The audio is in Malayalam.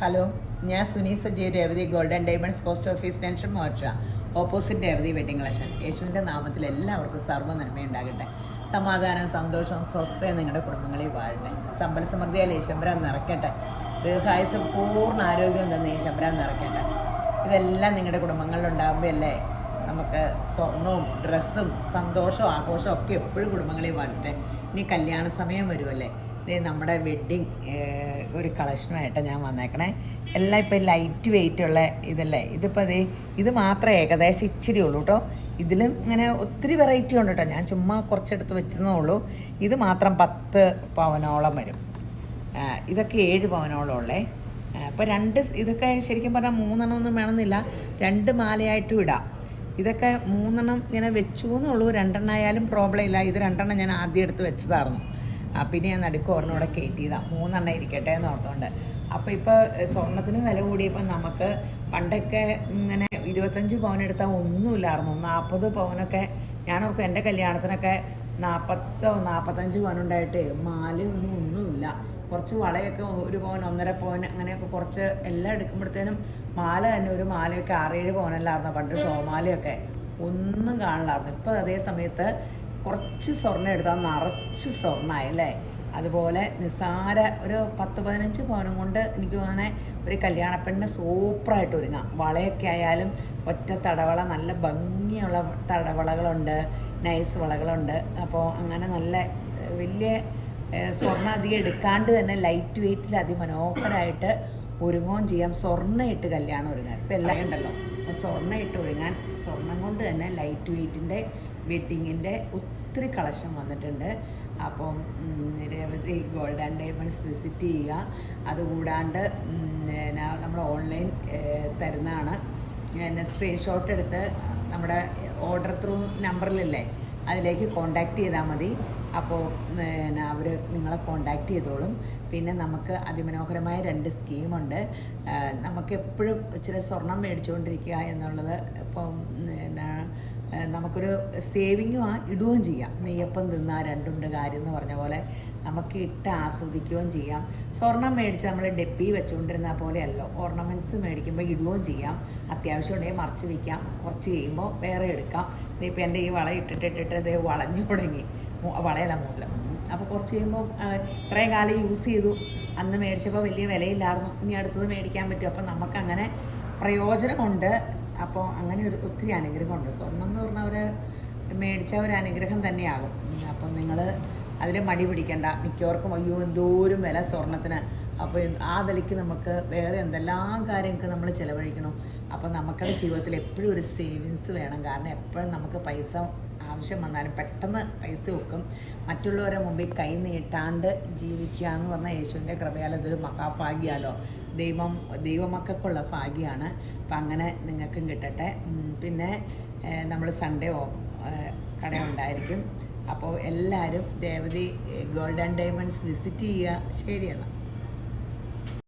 ഹലോ ഞാൻ Suni Sajeev Revathi golden diamonds post office tension Morcha opposite Revathi wedding collection. യേശുവിന്റെ നാമത്തിൽ എല്ലാവർക്കും സർവ നന്മയുണ്ടാകട്ടെ. സമാധാനവും സന്തോഷവും സ്വസ്ഥയും നിങ്ങളുടെ കുടുംബങ്ങളിൽ വാഴട്ടെ. സമ്പൽ സമൃദ്ധിയാൽ യേശംബരാൻ നിറയ്ക്കട്ടെ. ദീർഘായുസ് പൂർണ ആരോഗ്യം തന്നെ യേശംബരാൻ നിറയ്ക്കട്ടെ. ഇതെല്ലാം നിങ്ങളുടെ കുടുംബങ്ങളിൽ അല്ലേ? നമുക്ക് സ്വർണവും ഡ്രസ്സും സന്തോഷവും ആഘോഷവും ഒക്കെ എപ്പോഴും കുടുംബങ്ങളിൽ വാഴട്ടെ. ഇനി കല്യാണ സമയം വരുമല്ലേ നമ്മുടെ വെഡ്ഡിങ് ഒരു കളക്ഷനുമായിട്ട് ഞാൻ വന്നേക്കണേ. എല്ലാം ഇപ്പം ലൈറ്റ് വെയിറ്റ് ഉള്ള ഇതല്ലേ? ഇതിപ്പോൾ അതേ ഇത് മാത്രമേ ഏകദേശം ഇച്ചിരി ഉള്ളൂ കേട്ടോ ഇതിലും ഇങ്ങനെ ഒത്തിരി വെറൈറ്റി ഉണ്ട് കേട്ടോ ഞാൻ ചുമ്മാ കുറച്ചെടുത്ത് വെച്ചതേ ഉള്ളൂ. ഇത് മാത്രം പത്ത് പവനോളം വരും. ഇതൊക്കെ ഏഴ് പവനോളം ഉള്ളേ. അപ്പോൾ രണ്ട് ഇതൊക്കെ ശരിക്കും പറഞ്ഞാൽ മൂന്നെണ്ണം ഒന്നും വേണമെന്നില്ല. രണ്ട് മാലയായിട്ടും ഇടാം. ഇതൊക്കെ മൂന്നെണ്ണം ഇങ്ങനെ വെച്ചു എന്നുള്ളൂ രണ്ടെണ്ണം ആയാലും പ്രോബ്ലം ഇല്ല. ഇത് രണ്ടെണ്ണം ഞാൻ ആദ്യം എടുത്ത് വെച്ചതായിരുന്നു പിന്നെ ഞാൻ നടുക്ക് ഒരെണ്ണം കൂടെ കയറ്റിയതാണ് മൂന്നെണ്ണം ഇരിക്കട്ടെ എന്ന് ഓർത്തുകൊണ്ട് അപ്പോൾ ഇപ്പോൾ സ്വർണത്തിന് വില കൂടിയപ്പോൾ നമുക്ക് പണ്ടൊക്കെ ഇങ്ങനെ ഇരുപത്തഞ്ച് പവൻ എടുത്താൽ ഒന്നുമില്ലായിരുന്നു. നാൽപ്പത് പവനൊക്കെ ഞാനോർക്കും എന്റെ കല്യാണത്തിനൊക്കെ നാൽപ്പത്തോ നാൽപ്പത്തഞ്ച് പവനുണ്ടായിട്ട് മാലയൊന്നും ഒന്നുമില്ല. കുറച്ച് വളയൊക്കെ ഒരു പവൻ ഒന്നര പവൻ അങ്ങനെയൊക്കെ കുറച്ച് എല്ലാം എടുക്കുമ്പോഴത്തേനും മാല തന്നെ ഒരു മാലയൊക്കെ ആറേഴ് പവനല്ലായിരുന്നു? പണ്ട് ഷോമാലയൊക്കെ. ഒന്നും കാണില്ലായിരുന്നു ഇപ്പോൾ അതേ സമയത്ത് കുറച്ച് സ്വർണം എടുത്താൽ നിറച്ച് സ്വർണമായി അല്ലേ? അതുപോലെ നിസ്സാര ഒരു പത്ത് പതിനഞ്ച് പവനും കൊണ്ട് എനിക്ക് തോന്നുന്നത് ഒരു കല്യാണപ്പെണ്ണിന് സൂപ്പറായിട്ട് ഒരുങ്ങാം. വളയൊക്കെ ആയാലും ഒറ്റ തടവള നല്ല ഭംഗിയുള്ള തടവളകളുണ്ട് നൈസ് വളകളുണ്ട്. അപ്പോൾ അങ്ങനെ നല്ല വലിയ സ്വർണം അധികം എടുക്കാണ്ട് തന്നെ ലൈറ്റ് വെയിറ്റിൽ അതിമനോഹരമായിട്ട് ഒരുങ്ങുകയും ചെയ്യാം. സ്വർണം ഇട്ട് കല്യാണം ഒരുങ്ങാം. ഇപ്പം എല്ലാം ഉണ്ടല്ലോ. സ്വർണം ഇട്ട് ഒരുങ്ങാൻ സ്വർണം കൊണ്ട് തന്നെ ലൈറ്റ് വെയ്റ്റിന്റെ വെഡ്ഡിങ്ങിന്റെ ഒത്തിരി കളക്ഷൻ വന്നിട്ടുണ്ട്. അപ്പം നിരവധി ഗോൾഡ് ആൻഡ് ഡയമണ്ട്സ് വിസിറ്റ് ചെയ്യുക. അതുകൂടാണ്ട് നമ്മൾ ഓൺലൈൻ തരുന്നതാണ്. പിന്നെ സ്ക്രീൻഷോട്ട് എടുത്ത് നമ്മുടെ ഓർഡർ ത്രൂ നമ്പറിലല്ലേ അതിലേക്ക് കോണ്ടാക്ട് ചെയ്താൽ മതി. അപ്പോൾ പിന്നെ അവർ നിങ്ങളെ കോണ്ടാക്ട് ചെയ്തോളും. പിന്നെ നമുക്ക് അതിമനോഹരമായ രണ്ട് സ്കീമുണ്ട് നമുക്ക് എപ്പോഴും ഇച്ചിരി സ്വർണം മേടിച്ചുകൊണ്ടിരിക്കുക എന്നുള്ളത് ഇപ്പം പിന്നെ നമുക്കൊരു സേവിങ്ങും ആ ഇടുകയും ചെയ്യാം. നെയ്യപ്പം തിന്നാ രണ്ടുണ്ട് കാര്യം എന്ന് പറഞ്ഞ പോലെ നമുക്ക് ഇട്ട് ആസ്വദിക്കുകയും ചെയ്യാം. സ്വർണം മേടിച്ച് നമ്മൾ ഡെപ്പി വെച്ചുകൊണ്ടിരുന്ന പോലെയല്ലോ ഓർണമെന്റ്സ് മേടിക്കുമ്പോൾ ഇടുകയും ചെയ്യാം. അത്യാവശ്യം ഉണ്ടെങ്കിൽ മറച്ച് വയ്ക്കാം കുറച്ച് കഴിയുമ്പോൾ വേറെ എടുക്കാം. ഇപ്പം എന്റെ ഈ വള ഇട്ടിട്ടിട്ടിട്ട് ഇത് വളഞ്ഞു തുടങ്ങി. വളയല്ല മോതിരം അപ്പോൾ കുറച്ച് കഴിയുമ്പോൾ ഇത്രയും കാലം യൂസ് ചെയ്തു. അന്ന് മേടിച്ചപ്പോൾ വലിയ വിലയില്ലായിരുന്നു. ഇനി അടുത്തത് മേടിക്കാൻ പറ്റും. അപ്പോൾ നമുക്കങ്ങനെ പ്രയോജനമുണ്ട്. അപ്പോൾ അങ്ങനെ ഒരു ഒത്തിരി അനുഗ്രഹമുണ്ട്. സ്വർണം എന്ന് പറഞ്ഞാൽ ഒരു മേടിച്ച ഒരു അനുഗ്രഹം തന്നെയാകും. അപ്പം നിങ്ങൾ അതിൽ മടി പിടിക്കണ്ട. മിക്കവർക്കും അയ്യോ എന്തോരും വില സ്വർണത്തിന് അപ്പോൾ ആ വിലയ്ക്ക് നമുക്ക് വേറെ എന്തെല്ലാം കാര്യങ്ങൾക്ക് നമ്മൾ ചിലവഴിക്കണം. അപ്പോൾ നമുക്കുടെ ജീവിതത്തിൽ എപ്പോഴും ഒരു സേവിങ്സ് വേണം. കാരണം എപ്പോഴും നമുക്ക് പൈസ ആവശ്യം വന്നാലും പെട്ടെന്ന് പൈസ വെക്കും മറ്റുള്ളവരെ മുമ്പിൽ കൈ നീട്ടാണ്ട് ജീവിക്കുക എന്ന് പറഞ്ഞാൽ യേശുവിന്റെ കൃപയാൽ അതൊരു മഹാഭാഗ്യാലോ. ദൈവം ദൈവമക്കൾക്കുള്ള ഭാഗ്യമാണ്. അപ്പം അങ്ങനെ നിങ്ങൾക്കും കിട്ടട്ടെ. പിന്നെ നമ്മൾ സൺഡേ കട ഉണ്ടായിരിക്കും. അപ്പോൾ എല്ലാവരും ദേവതി ഗോൾഡൻ ഡയമണ്ട്സ് വിസിറ്റ് ചെയ്യുക. ശരിയെന്നാൽ